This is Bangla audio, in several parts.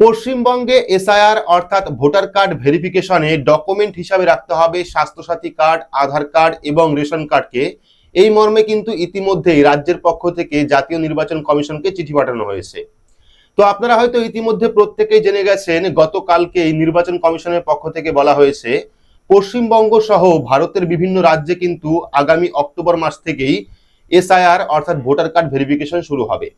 পশ্চিমবঙ্গে এসআইআর অর্থাৎ ভোটার কার্ড ভেরিফিকেশনে ডকুমেন্ট হিসাবে রাখতে হবে স্বাস্থ্যসাথী কার্ড, আধার কার্ড এবং রেশন কার্ডকে। এই মর্মে কিন্তু ইতিমধ্যেই রাজ্যের পক্ষ থেকে জাতীয় নির্বাচন কমিশনকে চিঠি পাঠানো হয়েছে। তো আপনারা হয়তো ইতিমধ্যে প্রত্যেকেই জেনে গেছেন গতকালকে নির্বাচন কমিশনের পক্ষ থেকে বলা হয়েছে, পশ্চিমবঙ্গ সহ ভারতের বিভিন্ন রাজ্যে কিন্তু আগামী অক্টোবর মাস থেকেই এসআইআর অর্থাৎ ভোটার কার্ড ভেরিফিকেশন শুরু হবে।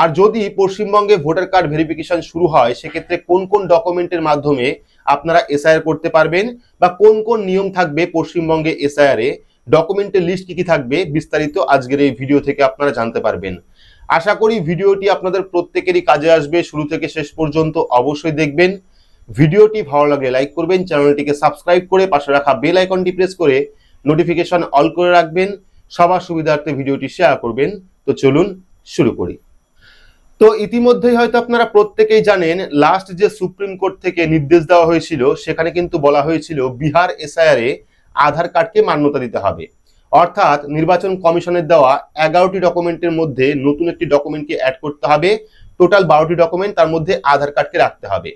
আর যদি পশ্চিমবঙ্গে ভোটার কার্ড ভেরিফিকেশন শুরু হয়, সেক্ষেত্রে কোন কোন ডকুমেন্টের মাধ্যমে আপনারা এসআইআর করতে পারবেন বা কোন কোন নিয়ম থাকবে পশ্চিমবঙ্গে এসআইআর এ? ডকুমেন্টের লিস্ট কি কি থাকবে? বিস্তারিত আজকের এই ভিডিও থেকে আপনারা জানতে পারবেন। আশা করি ভিডিওটি আপনাদের প্রত্যেকেরই কাজে আসবে। শুরু থেকে শেষ পর্যন্ত অবশ্যই দেখবেন। ভিডিওটি ভালো লাগলে লাইক করবেন, চ্যানেলটিকে সাবস্ক্রাইব করে পাশে রাখা বেল আইকনটি প্রেস করে নোটিফিকেশন অল করে রাখবেন। সবার সুবিধার্থে ভিডিওটি শেয়ার করবেন। তো চলুন শুরু করি। তো ইতিমধ্যেই হয়তো আপনারা প্রত্যেকেই জানেন লাস্ট যে সুপ্রিম কোর্ট থেকে নির্দেশ দেওয়া হয়েছিল, সেখানে কিন্তু বলা হয়েছিল বিহার এসআইআর আধার কার্ডকে মান্যতা দিতে হবে। অর্থাৎ নির্বাচন কমিশনের দেওয়া এগারোটি ডকুমেন্টের মধ্যে নতুন একটি ডকুমেন্টকে অ্যাড করতে হবে। টোটাল বারোটি ডকুমেন্ট তার মধ্যে আধার কার্ডকে রাখতে হবে।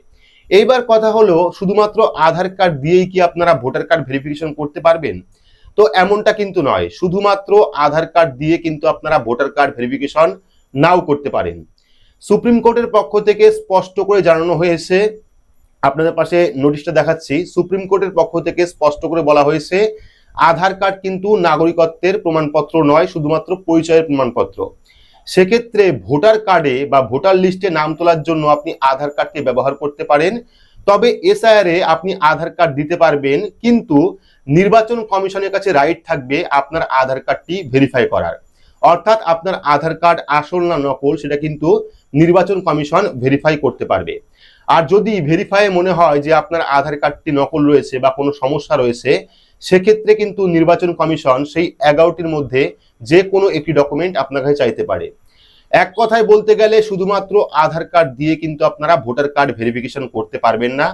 এইবার কথা হলো, শুধুমাত্র আধার কার্ড দিয়েই কি আপনারা ভোটার কার্ড ভেরিফিকেশন করতে পারবেন? তো এমনটা কিন্তু নয়, শুধুমাত্র আধার কার্ড দিয়ে কিন্তু আপনারা ভোটার কার্ড ভেরিফিকেশন নাও করতে পারেন। সুপ্রিম কোর্টের পক্ষ থেকে স্পষ্ট করে জানানো হয়েছে, আপনাদের পাশে নোটিশটা দেখাচ্ছি, সুপ্রিম কোর্টের পক্ষ থেকে স্পষ্ট করে বলা হয়েছে, আধার কার্ড কিন্তু নাগরিকত্বের প্রমাণপত্র নয়, শুধুমাত্র পরিচয়ের প্রমাণপত্র। সেক্ষেত্রে ভোটার কার্ডে বা ভোটার লিস্টে নাম তোলার জন্য আপনি আধার কার্ডকে ব্যবহার করতে পারেন। তবে এসআইআর আপনি আধার কার্ড দিতে পারবেন, কিন্তু নির্বাচন কমিশনের কাছে রাইট থাকবে আপনার আধার কার্ডটি ভেরিফাই করার। অর্থাৎ আপনার আধার কার্ড আসল না নকল, সেটা কিন্তু নির্বাচন কমিশন ভেরিফাই করতে পারবে। আর যদি ভেরিফাই মনে হয় যে আপনার আধার কার্ডটি নকল রয়েছে বা কোনো সমস্যা রয়েছে, সেক্ষেত্রে কিন্তু নির্বাচন কমিশন সেই এগারোটির মধ্যে যে কোনো একটি ডকুমেন্ট আপনার কাছে চাইতে পারে। এক কথায় বলতে গেলে শুধুমাত্র আধার কার্ড দিয়ে কিন্তু আপনারা ভোটার কার্ড ভেরিফিকেশন করতে পারবেন না।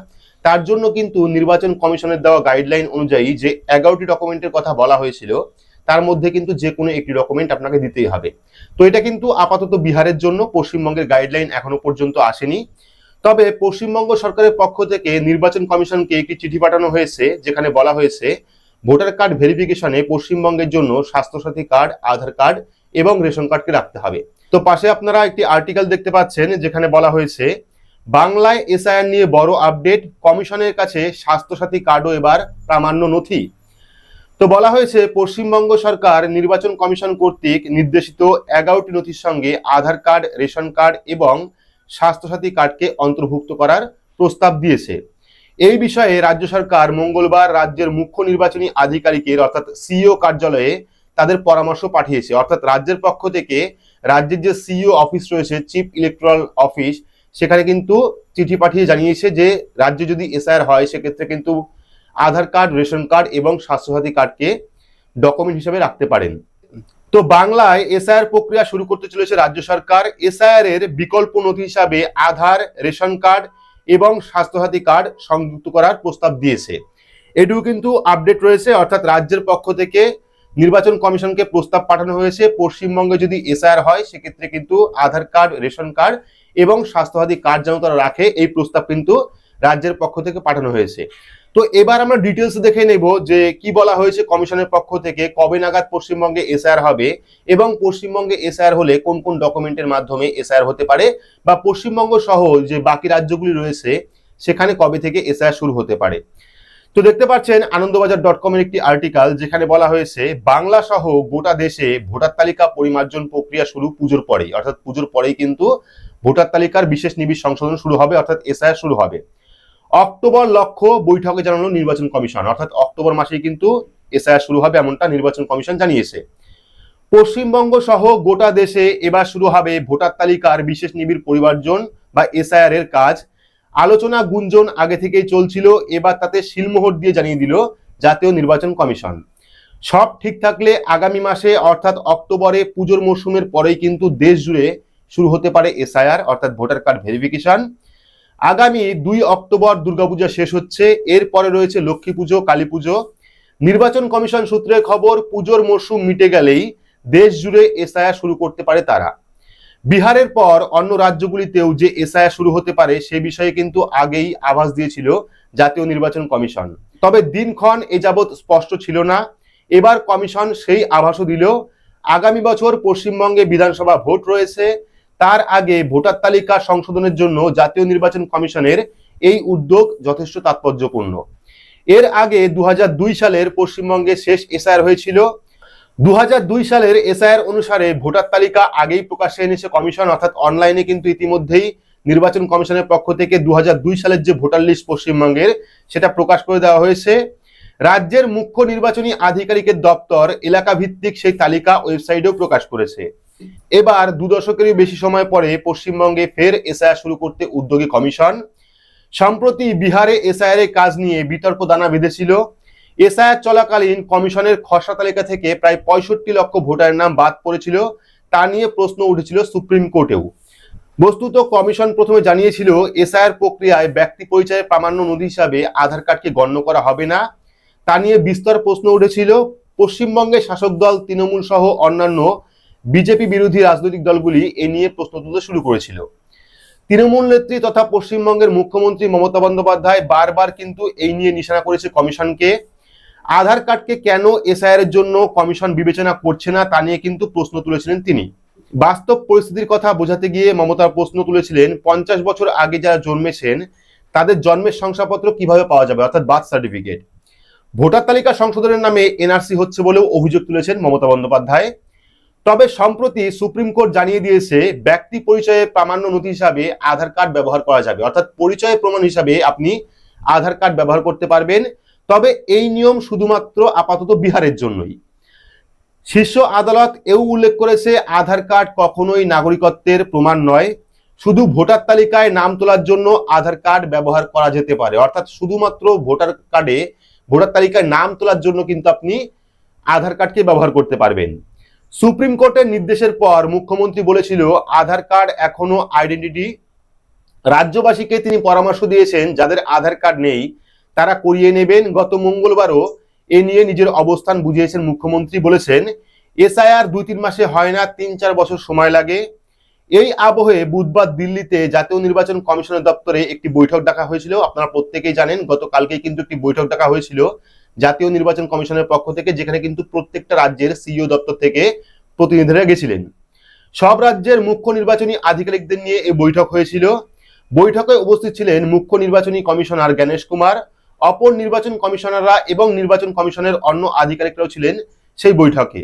তার জন্য কিন্তু নির্বাচন কমিশনের দেওয়া গাইডলাইন অনুযায়ী যে এগারোটি ডকুমেন্টের কথা বলা হয়েছিল তার মধ্যে কিন্তু যে কোনো একটি ডকুমেন্ট আপনাকে দিতেই হবে। তো এটা কিন্তু আপাতত বিহারের জন্য পশ্চিমবঙ্গের গাইডলাইন এখনও পর্যন্ত আসেনি। তবে পশ্চিমবঙ্গ সরকারের পক্ষ থেকে নির্বাচন কমিশনকে একটি চিঠি পাঠানো হয়েছে, যেখানে বলা হয়েছে, ভোটার কার্ড ভেরিফিকেশনে পশ্চিমবঙ্গের জন্য স্বাস্থ্যসাথী কার্ড, আধার কার্ড এবং রেশন কার্ডকে রাখতে হবে। তো পাশে আপনারা একটি আর্টিকেল দেখতে পাচ্ছেন, যেখানে বলা হয়েছে, বাংলায় এসআইআর নিয়ে বড় আপডেট কমিশনের কাছে স্বাস্থ্যসাথী কার্ডও এবার প্রামাণ্য নথি। তো বলা হয়েছে, পশ্চিমবঙ্গ সরকার নির্বাচন কমিশন কর্তৃক নির্দেশিত এগারোটি নথির সঙ্গে আধার কার্ড, রেশন কার্ড এবং স্বাস্থ্যসাথী কার্ডকে অন্তর্ভুক্ত করার প্রস্তাব দিয়েছে। এই বিষয়ে রাজ্য সরকার মঙ্গলবার রাজ্যের মুখ্য নির্বাচনী আধিকারিকের, অর্থাৎ সিইও কার্যালয়ে তাদের পরামর্শ পাঠিয়েছে। অর্থাৎ রাজ্যের পক্ষ থেকে রাজ্যের যে সিইও অফিস রয়েছে, চিফ ইলেকট্রাল অফিস, সেখানে কিন্তু চিঠি পাঠিয়ে জানিয়েছে যে, রাজ্যে যদি এসআইআর হয়, সেক্ষেত্রে কিন্তু আধার কার্ড, রেশন কার্ড এবং স্বাস্থ্যসাথী কার্ডকে ডকুমেন্ট হিসেবে রাখতে পারেন। তো বাংলায় এসআইআর প্রক্রিয়া শুরু করতে চলেছে রাজ্য সরকার। এসআইআর এর বিকল্প নথি হিসাবে আধার, রেশন কার্ড এবং স্বাস্থ্যসাথী কার্ড সংযুক্ত করার প্রস্তাব দিয়েছে। এটুকু কিন্তু আপডেট রয়েছে, অর্থাৎ রাজ্যের পক্ষ থেকে নির্বাচন কমিশনকে প্রস্তাব পাঠানো হয়েছে। পশ্চিমবঙ্গে যদি এসআইআর হয়, সেক্ষেত্রে কিন্তু আধার কার্ড, রেশন কার্ড এবং স্বাস্থ্যসাথী কার্ড যেন তারা রাখে, এই প্রস্তাব কিন্তু রাজ্যের পক্ষ থেকে পাঠানো হয়েছে। তো এবার আমরা ডিটেলস দেখে নেব যে কি বলা হয়েছে কমিশনের পক্ষ থেকে, কবে নাগাদ পশ্চিমবঙ্গে এসআইআর হবে এবং পশ্চিমবঙ্গে এসআইআর হলে কোন কোন ডকুমেন্টের মাধ্যমে এসআইআর হতে পারে বা পশ্চিমবঙ্গ সহ যে বাকি রাজ্যগুলি রয়েছে, সেখানে কবে থেকে এসআইআর শুরু হতে পারে। তো দেখতে পাচ্ছেন আনন্দবাজার ডট কমের একটি আর্টিকেল যেখানে বলা হয়েছে, বাংলা সহ গোটা দেশে ভোটার তালিকা পরিমার্জন প্রক্রিয়া শুরু পুজোর পরেই। অর্থাৎ পুজোর পরেই কিন্তু ভোটার তালিকার বিশেষ নিবিড় সংশোধন শুরু হবে, অর্থাৎ এসআইআর শুরু হবে। অক্টোবর লক্ষ্য বৈঠকে জানানো নির্বাচন কমিশন। অর্থাৎ অক্টোবর মাসেই কিন্তু এসআইআর শুরু হবে এমনটা নির্বাচন কমিশন জানিয়েছে। পশ্চিমবঙ্গ সহ গোটা দেশে এবার শুরু হবে ভোটার তালিকার বিশেষ নিবিড় পরিবারজন বা এসআইআর এর কাজ। আলোচনা গুঞ্জন আগে থেকেই চলছিল, এবার তাতে শিলমোহর দিয়ে জানিয়ে দিল জাতীয় নির্বাচন কমিশন। সব ঠিক থাকলে আগামী মাসে অর্থাৎ অক্টোবরে পুজোর মরশুমের পরেই কিন্তু দেশ জুড়ে শুরু হতে পারে এসআইআর, অর্থাৎ ভোটার কার্ড ভেরিফিকেশন। আগামী দুই অক্টোবর দুর্গাপূজা শেষ হচ্ছে। এরপরে রয়েছে লক্ষ্মী পুজো, কালী পুজো। নির্বাচন কমিশন সূত্রে খবর, পুজোর মরশুম মিটে গেলেই দেশ জুড়ে এসআইআর শুরু করতে পারে তারা। বিহারের পর অন্য রাজ্যগুলিতেও যে এসআইআর শুরু হতে পারে সে বিষয়ে কিন্তু আগেই আভাস দিয়েছিল জাতীয় নির্বাচন কমিশন। তবে দিনক্ষণ এ যাবৎ স্পষ্ট ছিল না। এবার কমিশন সেই আভাসও দিল। আগামী বছর পশ্চিমবঙ্গে বিধানসভা ভোট রয়েছে। তার আগে ভোটার তালিকা সংশোধনের জন্য জাতীয় নির্বাচন কমিশনের এই উদ্যোগ যথেষ্ট তাৎপর্যপূর্ণ। এর আগে দু হাজার দুই সালের পশ্চিমবঙ্গে শেষ এসআইআর হয়েছিল। দু হাজার দুই সালের এসআইআর অনুসারে ভোটার তালিকা আগেই প্রকাশ্যে এনেছে কমিশন, অর্থাৎ অনলাইনে কিন্তু ইতিমধ্যেই নির্বাচন কমিশনের পক্ষ থেকে দু হাজার দুই সালের যে ভোটার লিস্ট পশ্চিমবঙ্গের, সেটা প্রকাশ করে দেওয়া হয়েছে। রাজ্যের মুখ্য নির্বাচনী আধিকারিকের দপ্তর এলাকা ভিত্তিক সেই তালিকা ওয়েবসাইটেও প্রকাশ করেছে। এবার দু দশকেরও বেশি সময় পরে পশ্চিমবঙ্গে ফের এসআইআর শুরু করতে উদ্যোগী কমিশন। সম্প্রতি বিহারে এসআইআর এর কাজ নিয়ে বিতর্ক দানা বেঁধেছিল। এসআইআর চলাকালীন কমিশনের খসড়া তালিকা থেকে প্রায় পঁয়ষট্টি লক্ষ ভোটারের নাম বাদ পড়েছিল, তা নিয়ে প্রশ্ন উঠেছিল সুপ্রিম কোর্টেও। বস্তুত কমিশন প্রথমে জানিয়েছিল, এসআইআর প্রক্রিয়ায় ব্যক্তি পরিচয়ের প্রামাণ্য নদী হিসাবে আধার কার্ডকে গণ্য করা হবে না। তা নিয়ে বিস্তর প্রশ্ন উঠেছিল। পশ্চিমবঙ্গের শাসক দল, তৃণমূল সহ অন্যান্য বিজেপি বিরোধী রাজনৈতিক দলগুলি এ নিয়ে প্রশ্ন তুলতে শুরু করেছিল। তৃণমূল নেত্রী তথা পশ্চিমবঙ্গের মুখ্যমন্ত্রী মমতা বন্দ্যোপাধ্যায় বারবার কিন্তু এই নিয়ে নিশানা করেছে কমিশনকে। আধার কার্ডকে কেন এসআইআর এর জন্য কমিশন বিবেচনা করছে না তা নিয়ে কিন্তু প্রশ্ন তুলেছিলেন তিনি। বাস্তব পরিস্থিতির কথা বোঝাতে গিয়ে মমতার প্রশ্ন তুলেছিলেন, পঞ্চাশ বছর আগে যারা জন্মেছেন, তাদের জন্মের শংসাপত্র কীভাবে পাওয়া যাবে? অর্থাৎ বার্থ সার্টিফিকেট। ভোটার তালিকা সংশোধনের নামে এনআরসি হচ্ছে বলেও অভিযোগ তুলেছেন মমতা বন্দ্যোপাধ্যায়। তবে সম্প্রতি সুপ্রিম কোর্ট জানিয়ে দিয়েছে, ব্যক্তি পরিচয়ে প্রামাণ্য নথি হিসাবে আধার কার্ড ব্যবহার করা যাবে। অর্থাৎ পরিচয় প্রমাণ হিসাবে আপনি আধার কার্ড ব্যবহার করতে পারবেন। তবে এই নিয়ম শুধুমাত্র আপাতত বিহারের জন্যই। শীর্ষ আদালত এও উল্লেখ করেছে, আধার কার্ড কখনোই নাগরিকত্বের প্রমাণ নয়। শুধু ভোটার তালিকায় নাম তোলার জন্য আধার কার্ড ব্যবহার করা যেতে পারে। অর্থাৎ শুধুমাত্র ভোটার কার্ডে ভোটার তালিকায় নাম তোলার জন্য কিন্তু আপনি আধার কার্ডকে ব্যবহার করতে পারবেন। সুপ্রিম কোর্টের নির্দেশের পর মুখ্যমন্ত্রী বলেছিল, আধার কার্ড এখনও আইডেন্টিটি রাজ্যবাসীকে তিনি পরামর্শ দিয়েছেন, যাদের আধার কার্ড নেই, তারা করিয়ে নেবেন। গত মঙ্গলবারও এ নিয়ে নিজের অবস্থান বুঝিয়েছেন মুখ্যমন্ত্রী। বলেছেন, এসআইআর দুই তিন মাসে হয় না, তিন চার বছর সময় লাগে। এই আবহে বুধবার দিল্লিতে জাতীয় নির্বাচন কমিশনের দপ্তরে একটি বৈঠক ডাকা হয়েছিল। আপনারা প্রত্যেকেই জানেন, গতকালকেই কিন্তু একটি বৈঠক ডাকা হয়েছিল। জাতীয় নির্বাচন কমিশনের পক্ষ থেকে, যেখানে কিন্তু প্রত্যেকটা রাজ্যের সিইও দপ্তর থেকে প্রতিনিধিরা গেছিলেন। সব রাজ্যের মুখ্য নির্বাচনী আধিকারিকদের নিয়ে এই বৈঠক হয়েছিল। বৈঠকে উপস্থিত ছিলেন মুখ্য নির্বাচনী কমিশনার জ্ঞানেশ কুমার, অপর নির্বাচন কমিশনাররা এবং নির্বাচন কমিশনের অন্য আধিকারিকরাও ছিলেন সেই বৈঠকে।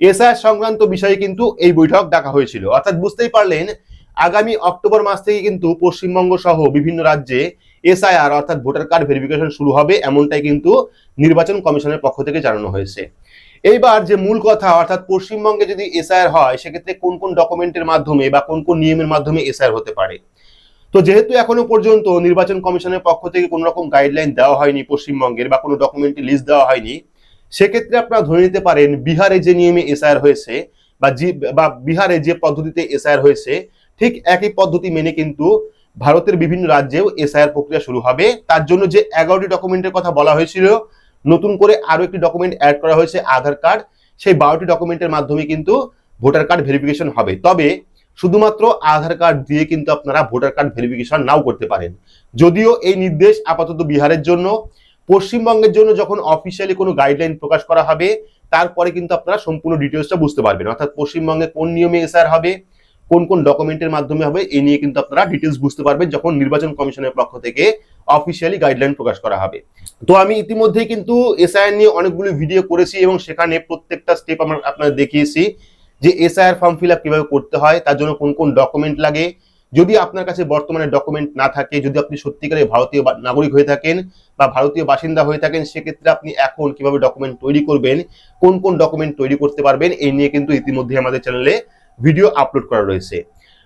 এসআইআর সংক্রান্ত বিষয়ে কিন্তু এই বৈঠক ডাকা হয়েছিল। অর্থাৎ বুঝতেই পারলেন আগামী অক্টোবর মাস থেকে কিন্তু পশ্চিমবঙ্গ সহ বিভিন্ন রাজ্যে এসআইআর অর্থাৎ ভোটার কার্ড ভেরিফিকেশন শুরু হবে, এমনটাই কিন্তু নির্বাচন কমিশনের পক্ষ থেকে জানানো হয়েছে। এইবার যে মূল কথা, অর্থাৎ পশ্চিমবঙ্গে যদি এসআইআর হয়, সেক্ষেত্রে কোন কোন ডকুমেন্টের মাধ্যমে বা কোন কোন নিয়মের মাধ্যমে এসআইআর হতে পারে? তো যেহেতু এখনও পর্যন্ত নির্বাচন কমিশনের পক্ষ থেকে কোনো রকম গাইডলাইন দেওয়া হয়নি পশ্চিমবঙ্গের বা কোনো ডকুমেন্টের লিস্ট দেওয়া হয়নি, সেক্ষেত্রে আপনারা ধরে নিতে পারেন বিহারে যে নিয়মে এসআইআর হয়েছে বা যে বা বিহারে যে পদ্ধতিতে এসআইআর হয়েছে ঠিক একই পদ্ধতি মেনে কিন্তু ভারতের বিভিন্ন রাজ্যেও এসআইআর প্রক্রিয়া শুরু হবে। তার জন্য যে এগারোটি ডকুমেন্টের কথা বলা হয়েছিল, নতুন করে আরও একটি ডকুমেন্ট অ্যাড করা হয়েছে, আধার কার্ড। সেই বারোটি ডকুমেন্টের মাধ্যমে কিন্তু ভোটার কার্ড ভেরিফিকেশন হবে। তবে শুধুমাত্র আধার কার্ড দিয়ে কিন্তু আপনারা ভোটার কার্ড ভেরিফিকেশন নাও করতে পারেন। যদিও এই নির্দেশ আপাতত বিহারের জন্য, পশ্চিমবঙ্গের জন্য যখন অফিসিয়ালি কোনো গাইডলাইন প্রকাশ করা হবে, তারপরে কিন্তু আপনারা সম্পূর্ণ ডিটেলসটা বুঝতে পারবেন। অর্থাৎ পশ্চিমবঙ্গে কোন নিয়মে এসআর হবে কোন কোন ডকুমেন্টের মাধ্যমে হবে এই নিয়ে কিন্তু আপনারা ডিটেলস বুঝতে পারবেন যখন নির্বাচন কমিশনের পক্ষ থেকে অফিসিয়ালি গাইডলাইন প্রকাশ করা হবে। তো আমি ইতিমধ্যেই কিন্তু এসআইআর নিয়ে অনেকগুলো ভিডিও করেছি এবং সেখানে প্রত্যেকটা স্টেপ আমরা আপনাদের দেখিয়েছি যে এসআইআর ফর্ম ফিল আপ কীভাবে করতে হয়, তার জন্য কোন কোন ডকুমেন্ট লাগে। যদি আপনার কাছে বর্তমানে ডকুমেন্ট না থাকে, যদি আপনি সত্যিকারের ভারতীয় নাগরিক হয়ে থাকেন বা ভারতীয় বাসিন্দা হয়ে থাকেন, সেক্ষেত্রে আপনি এখন কীভাবে ডকুমেন্ট তৈরি করবেন, কোন কোন ডকুমেন্ট তৈরি করতে পারবেন এই নিয়ে কিন্তু ইতিমধ্যে আমাদের চ্যানেলে ভিডিও আপলোড করা রয়েছে।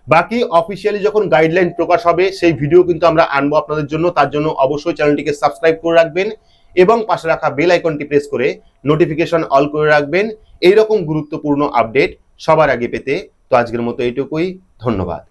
বাকি অফিসিয়ালি যখন গাইডলাইন প্রকাশ হবে, সেই ভিডিও কিন্তু আমরা আনব আপনাদের জন্য। তার জন্য অবশ্যই চ্যানেলটিকে সাবস্ক্রাইব করে রাখবেন এবং পাশে রাখা বেল আইকনটি প্রেস করে নোটিফিকেশন অল করে রাখবেন। এইরকম গুরুত্বপূর্ণ আপডেট সবার আগে পেতে। তো আজকের মতো এইটুকুই। ধন্যবাদ।